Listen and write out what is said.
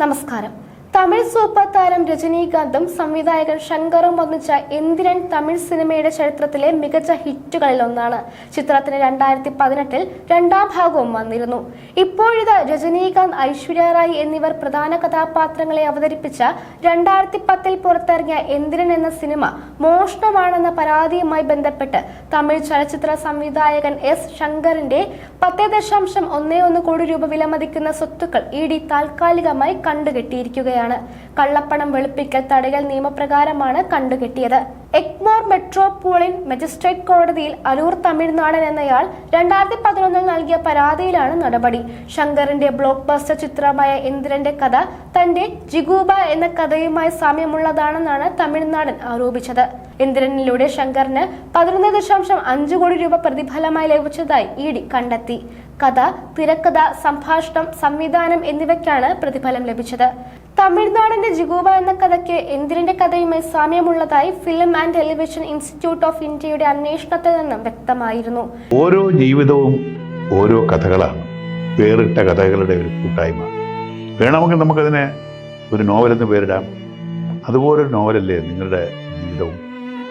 നമസ്കാരം. തമിഴ് സൂപ്പർ താരം രജനീകാന്തും സംവിധായകൻ ശങ്കറും ഒന്നിച്ച എന്തിരൻ തമിഴ് സിനിമയുടെ ചരിത്രത്തിലെ മികച്ച ഹിറ്റുകളിൽ ഒന്നാണ്. ചിത്രത്തിന് രണ്ടായിരത്തി പതിനെട്ടിൽ രണ്ടാം ഭാഗവും വന്നിരുന്നു. ഇപ്പോഴിത് രജനീകാന്ത് ഐശ്വര്യ റായ് എന്നിവർ പ്രധാന കഥാപാത്രങ്ങളെ അവതരിപ്പിച്ച രണ്ടായിരത്തി പത്തിൽ പുറത്തിറങ്ങിയ എന്തിരൻ എന്ന സിനിമ മോഷണമാണെന്ന പരാതിയുമായി ബന്ധപ്പെട്ട് തമിഴ് ചലച്ചിത്ര സംവിധായകൻ എസ് ശങ്കറിന്റെ പത്ത് ദശാംശം ഒന്നേ ഒന്ന് കോടി രൂപ വിലമതിക്കുന്ന സ്വത്തുക്കൾ ഇ ഡി താൽക്കാലികമായി കണ്ടുകെട്ടിയിരിക്കുകയാണ്. കള്ളപ്പണം വെളുപ്പിക്കൽ തടയൽ നിയമപ്രകാരമാണ് കണ്ടുകെട്ടിയത്. എഗ്മോർ മെട്രോപോളിൻ മജിസ്ട്രേറ്റ് കോടതിയിൽ അരൂർ തമിഴ്നാടൻ എന്നയാൾ രണ്ടായിരത്തി പതിനൊന്നിൽ നൽകിയ പരാതിയിലാണ് നടപടി. ശങ്കറിന്റെ ബ്ലോക്ക് ബസ്റ്റർ ചിത്രമായ ഇന്ദ്രന്റെ കഥ തന്റെ ജിഗൂബ എന്ന കഥയുമായി സാമ്യമുള്ളതാണെന്നാണ് തമിഴ്നാടൻ ആരോപിച്ചത്. ഇന്ദ്രനിലൂടെ ശങ്കറിന് പതിനൊന്ന് ദശാംശം അഞ്ച് കോടി രൂപ പ്രതിഫലമായി ലഭിച്ചതായി ഇ ഡി കണ്ടെത്തി. കഥ തിരക്കഥ സംഭാഷണം സംവിധാനം എന്നിവയ്ക്കാണ് പ്രതിഫലം ലഭിച്ചത്. തമിഴ്നാടിന്റെ ജിഗൂബ എന്ന കഥയ്ക്ക് ഇന്ദ്രന്റെ കഥയുമായി സാമ്യമുള്ളതായി film and television institute of ഇന്ത്യയുടെ അന്വേഷണത്തിൽ നിന്നും വ്യക്തമായിരുന്നു. ഓരോ ജീവിതവും ഓരോ കഥകളാണ്. വേറിട്ട കഥകളുടെ ഒരു കൂട്ടായ്മ. വേണമെങ്കിൽ നമുക്കതിനെ ഒരു നോവലെന്ന് പേരിടാം. അതുപോലൊരു നോവലല്ലേ നിങ്ങളുടെ ജീവിതവും?